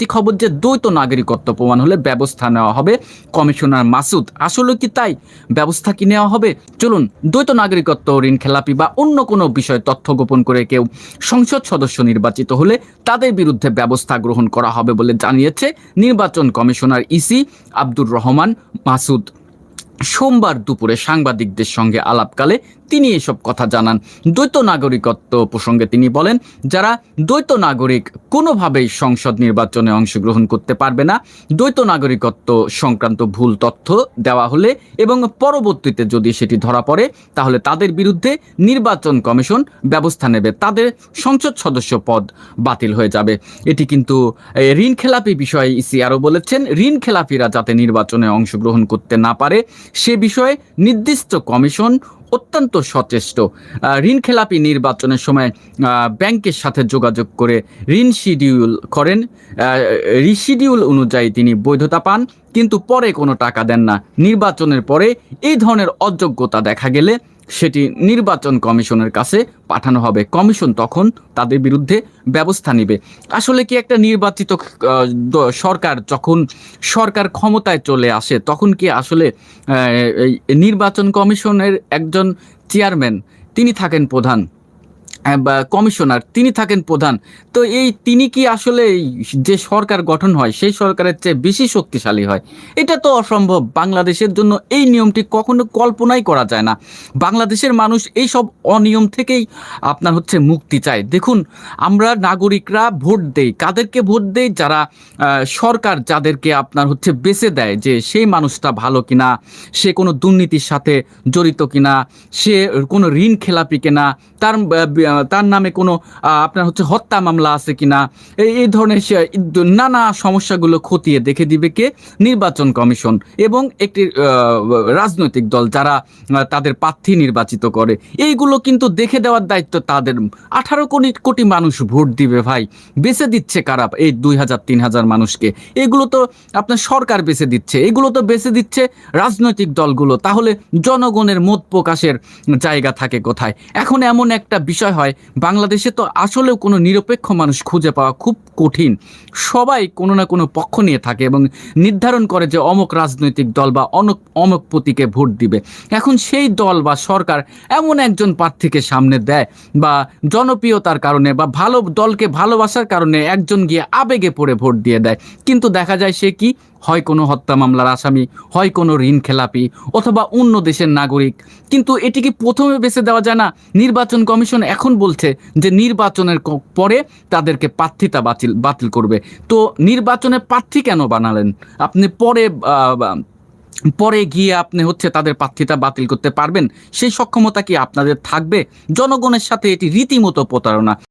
একটি খবর যে দ্বৈত নাগরিকত্ব প্রমাণ হলে ব্যবস্থা নেওয়া হবে। কমিশনার মাসুদ, আসলে কি তাই? ব্যবস্থা কি নেওয়া হবে? চলুন দ্বৈত নাগরিকত্ব, ঋণ, খেলাপি বা অন্য কোনো বিষয় তথ্য গোপন করে কেউ সংসদ সদস্য নির্বাচিত হলে তাদের বিরুদ্ধে ব্যবস্থা গ্রহণ করা হবে বলে জানিয়েছে নির্বাচন কমিশনার ইসি আব্দুর রহমান মাসুদ। সোমবার দুপুরে সাংবাদিকদের সঙ্গে আলাপকালে তিনি এসব কথা জানান। দ্বৈত নাগরিকত্ব প্রসঙ্গে তিনি বলেন, যারা দ্বৈত নাগরিক কোনোভাবেই সংসদ নির্বাচনে অংশগ্রহণ করতে পারবে না। দ্বৈত নাগরিকত্ব সংক্রান্ত ভুল তথ্য দেওয়া হলে এবং পরবর্তীতে যদি সেটি ধরা পড়ে, তাহলে তাদের বিরুদ্ধে নির্বাচন কমিশন ব্যবস্থা নেবে। তাদের সংসদ সদস্য পদ বাতিল হয়ে যাবে। এটি কিন্তু ঋণ খেলাপি বিষয়ে ইসি আরও বলেছেন, ঋণ খেলাপিরা যাতে নির্বাচনে অংশগ্রহণ করতে না পারে, সে বিষয়ে নির্দিষ্ট কমিশন অত্যন্ত সচেষ্ট। ঋণ খেলাপি নির্বাচনের সময় ব্যাংকের সাথে যোগাযোগ করে ঋণ শিডিউল করেন। রিশিডিউল অনুযায়ী তিনি বৈধতা পান। কিন্তু পরে কোনো টাকা দেন না। নির্বাচনের পরে এই ধরনের অযোগ্যতা দেখা গেলে সেটি নির্বাচন কমিশনের কাছে পাঠানো হবে। কমিশন তখন তাদের বিরুদ্ধে ব্যবস্থা নেবে। আসলে কি একটা নির্বাচিত সরকার যখন সরকার ক্ষমতায় চলে আসে, তখন কি আসলে নির্বাচন কমিশনের একজন চেয়ারম্যান, তিনি থাকেন প্রধান? কমিশনার, তিনি থাকেন প্রধান। তো এই তিনি কি আসলে যে সরকার গঠন হয়, সেই সরকারের চেয়ে বেশি শক্তিশালী হয়? এটা তো অসম্ভব। বাংলাদেশের জন্য এই নিয়মটি কখনো কল্পনাই করা যায় না। বাংলাদেশের মানুষ এই সব অনিয়ম থেকেই আপনার হচ্ছে মুক্তি চায়। দেখুন, আমরা নাগরিকরা ভোট দেই। কাদেরকে ভোট দেই? যারা সরকার যাদেরকে আপনার হচ্ছে বেছে দেয় যে সেই মানুষটা ভালো কিনা, সে কোনো দুর্নীতির সাথে জড়িত কিনা, সে কোনো ঋণ খেলাপি কিনা, তার তার নামে কোনো আপনার হচ্ছে হত্যা মামলা আছে কিনা? এই এই ধরনের নানা সমস্যাগুলো খতিয়ে দেখে দিবে কে? নির্বাচন কমিশন এবং একটি রাজনৈতিক দল যারা তাদের প্রার্থী নির্বাচিত করে। এইগুলো কিন্তু দেখে দেওয়ার দায়িত্ব তাদের। আঠারো কোটি কোটি মানুষ ভোট দিবে ভাই। বেছে দিচ্ছে কারা এই দুই হাজার, তিন হাজার মানুষকে? এগুলো তো আপনার সরকার বেছে দিচ্ছে। এগুলো তো বেছে দিচ্ছে রাজনৈতিক দলগুলো। তাহলে জনগণের মত প্রকাশের জায়গা থাকে কোথায়? এখন এমন একটা বিষয় হয়। বাংলাদেশে তো আসলেও কোনো নিরপেক্ষ মানুষ খুঁজে পাওয়া খুব কঠিন। সবাই কোনো না কোনো পক্ষ নিয়ে থাকে এবং নির্ধারণ করে যে অমক রাজনৈতিক দল বা অনক অমক প্রতীকে ভোট দিবে। এখন সেই দল বা সরকার এমন একজন প্রার্থীকে সামনে দেয় বা জনপ্রিয়তার কারণে বা ভালো দলকে ভালোবাসার কারণে একজন গিয়ে আবেগে পড়ে ভোট দিয়ে দেয়। কিন্তু দেখা যায় সে কি? হয় কোনো হত্যা মামলার আসামি, হয় কোনো ঋণ খেলাপি অথবা অন্য দেশের নাগরিক। কিন্তু এটি কি প্রথমে বেছে দেওয়া যায় না? নির্বাচন কমিশন এখন বলছে যে নির্বাচনের পরে তাদেরকে প্রার্থিতা বাতিল বাতিল করবে। তো নির্বাচনে প্রার্থী কেন বানালেন? আপনি পরে পরে গিয়ে আপনি হচ্ছে তাদের প্রার্থিতা বাতিল করতে পারবেন? সেই সক্ষমতা কি আপনাদের থাকবে? জনগণের সাথে এটি রীতিমতো প্রতারণা।